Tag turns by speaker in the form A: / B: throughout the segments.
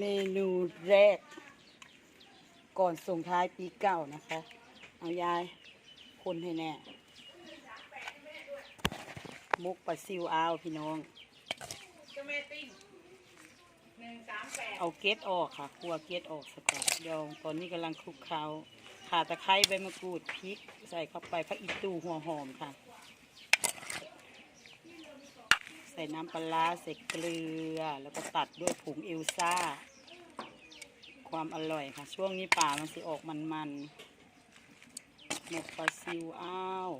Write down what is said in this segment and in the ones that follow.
A: เมนูแรก ก่อนส่งท้ายปีเก่านะคะ เอายาย คนให้แน่ มุกปลาซิวอาวพี่น้อง เอาเกล็ดออกค่ะคั่วเกล็ดออกสักก่อนเดี๋ยวตอนนี้กำลังคลุกเคล้าข่าตะไคร้ใบมะกรูดพริก ใส่เข้าไปผักอีตูหัวหอมค่ะ ใส่น้ำปลาร้าใส่เกลือ แล้วก็ตัดด้วยผงเอลซ่า ความอร่อยค่ะ ช่วงนี้ป่ามันสิออกมันๆหมกปลาซิวอ้าว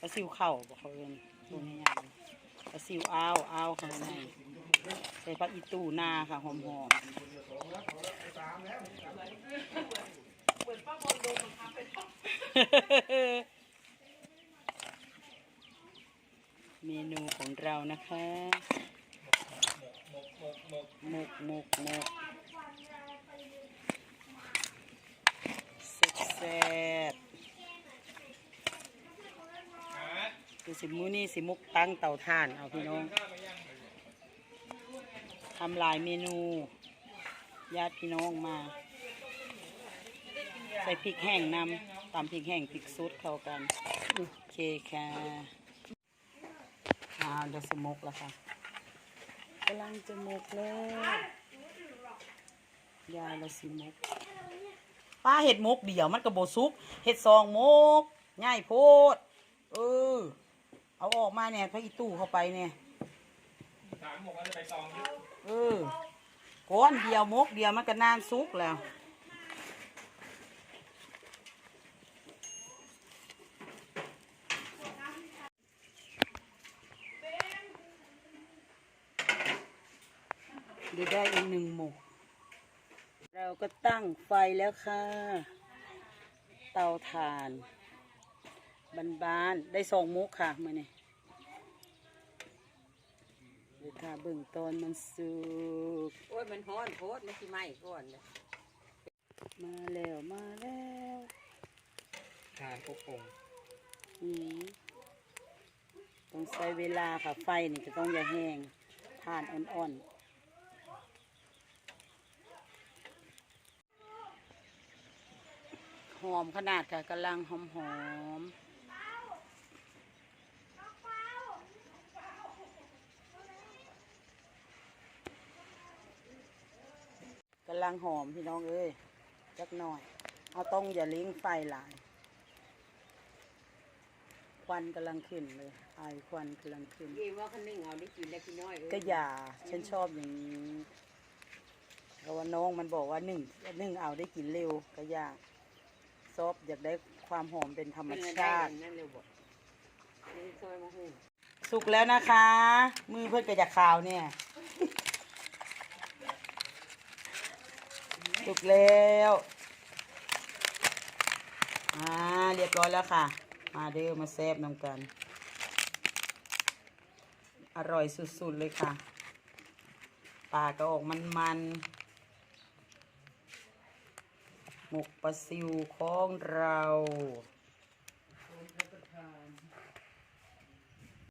A: ปลาซิวเข่าบอกเขาเอินตัวนี้ยังปลาซิวอ้าวอ้าวข้างในใส่ผักอีตูหน้าค่ะหอมๆเมนูของเรานะคะหมกหมกหมกแซ่บๆ คือสิมูนี่สิมุกตั้งเตาถ่าน เอาพี่น้องทำหลายเมนูญาติพี่น้องมา ใส่พริกแห้งนำตำพริกแห้งพริกซุดเข้ากัน โอเคค่ะอ้าวเดี๋ยวสมกแล้วค่ะกำลังจะหมกแล้วยายเราสิมกป้าเห็ดมกเดี่ยวมันกระโบซุกเห็ดซองมกง่ายโพดเออ เอาออกมาเนี่ยพระอีตู้เข้าไปเนี่ยเออก้อนเดียวมกเดียวมันก็นานซุกแล้วเดี๋ยวได้อีกหนึ่งหมก เราก็ตั้งไฟแล้วค่ะ เตาถ่าน บานๆได้สองมุกค่ะมื่อนี้เดี๋ยวค่ะเบิ่งตอนมันสุก
B: โอ้ยมันฮ้อนโพดมันสิไหม้ก่อนเลย
A: มาแล้วมาแล้ว
C: ทานอบอง
A: อืมต้องใช้เวลาค่ะไฟนี่จะต้องอย่าแห้งทานอ่อนๆหอมขนาดค่ะกำลังหอมหอมำลังหอมพี่น้องเอ้ยจักหน่อย เอาต้องอย่าเลี้ยงไฟหลาย ควันกำลังขึ้นเลยไอควันกำลังขึ้น
B: ยี่ว่าคันหนึงเอาได้กินได้พี่น้อยเอ้ย
A: ก็อย่าฉันชอบอย่างนี้เพราะว่าน้องมันบอกว่าหนึ่งหนึ่งเอาได้กินเร็วก็อยากซอบอยากได้ความหอมเป็นธรรม
B: เป็น
A: ชาติ
B: นั่นเร็วบ่นี่ซอยมะฮู
A: สุกแล้วนะคะ มือเพื่อนกระจากขาวเนี่ย สุกแล้วอ่าเรียบร้อยแล้วค่ะ มาเด้อมาแซบน้ำกัน อร่อยสุดๆเลยค่ะปลากระออกมันๆหมกปลาซิวของเรา